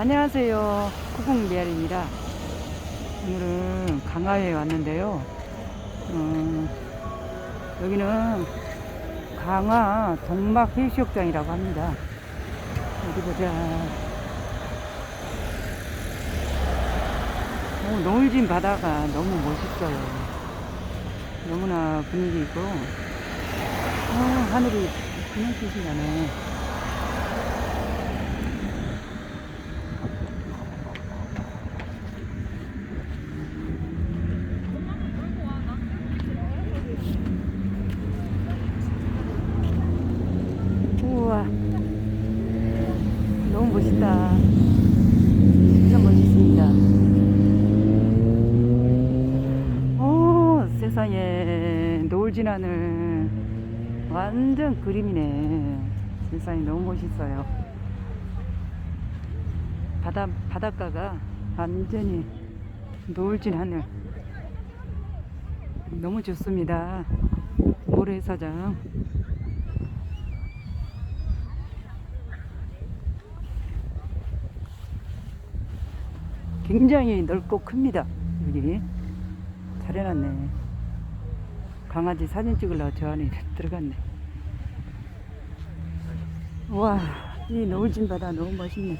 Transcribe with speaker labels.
Speaker 1: 안녕하세요. 구공미아입니다. 오늘은 강화에 왔는데요. 어, 여기는 강화 동막 해수욕장이라고 합니다. 어디 보자. 오, 노을진 바다가 너무 멋있어요. 너무나 분위기 있고, 어, 하늘이 그냥 빛이 나네. 우와. 너무 멋있다. 진짜 멋있습니다. 오, 세상에. 노을 진 하늘. 완전 그림이네. 세상에 너무 멋있어요. 바다, 바닷가가 완전히 노을진 하늘. 너무 좋습니다. 모래사장. 굉장히 넓고 큽니다. 여기 잘 해놨네. 강아지 사진 찍으려고 저 안에 들어갔네. 와, 이 노을진 바다 너무 멋있네.